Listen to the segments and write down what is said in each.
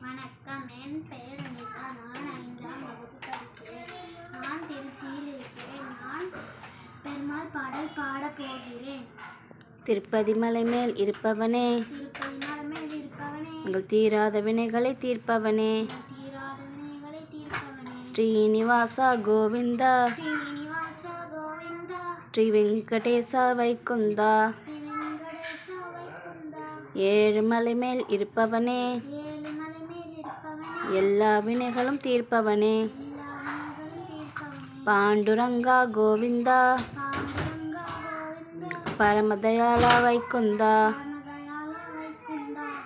வணக்கம். என் பெயர் அனிதா. நான் ஐந்தாம் வகுப்பு படிக்கிறேன். நான் திருச்சியில் இருக்கிறேன். நான் பெருமாள் பாடல் பாடப் போகிறேன். திருப்பதி மலை மேல் இருப்பவனே. திருப்பதி மேல் இருப்பவனே. உங்கள் தீராத வினைகளை தீர்ப்பவனே. தீராத வினைகளை தீர்ப்பவனே. ஸ்ரீனிவாசா கோவிந்தா. ஸ்ரீனிவாச கோவிந்தா. ஸ்ரீ வெங்கடேசா வைகுந்தா. ஸ்ரீ வெங்கடேச வைகுந்தா. ஏழு மலை மேல் இருப்பவனே ஏழு மலை மேல் இருப்பவனே எல்லா வினைகளும் தீர்ப்பவனே. பாண்டுரங்கா கோவிந்தா. பரமதயாலா பரமதயாளா வைகுந்தா.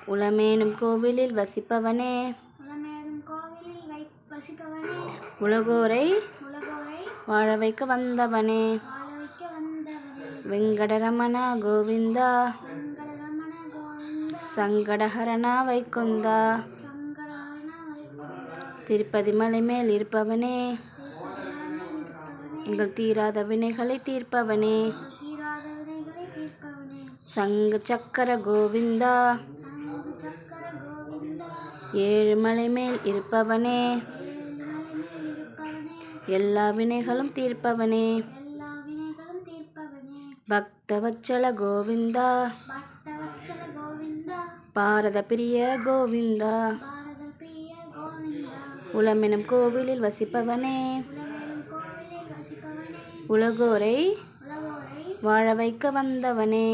உளமேனும் கோவிலில் வசிப்பவனே. உலகோரை வாழ வைக்க வந்தவனே. வெங்கடரமணா கோவிந்தா. சங்கடஹரணா வைக்குந்தா வைகுந்தா. திருப்பதி மலை மேல் இருப்பவனே எங்கள் தீராத வினைகளை தீர்ப்பவனே. சங்கு சக்கர கோவிந்தா. ஏழு மலை மேல் இருப்பவனே. எல்லா வினைகளும் தீர்ப்பவனே. பக்த வச்சல பக்தவச்சல கோவிந்தா. கோவிந்தா பாரத பிரிய கோவிந்தா. உளமெனும் கோவிலில் வசிப்பவனே. உலகோரை வாழ வைக்க வந்தவனே.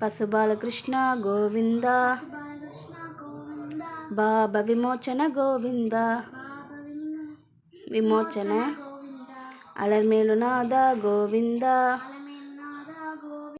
பசுபாலகிருஷ்ணா பசுபால கிருஷ்ணா கோவிந்தா. பாப விமோச்சன கோவிந்தா. விமோச்சன. அலர்மேலுநாதா கோவிந்தா.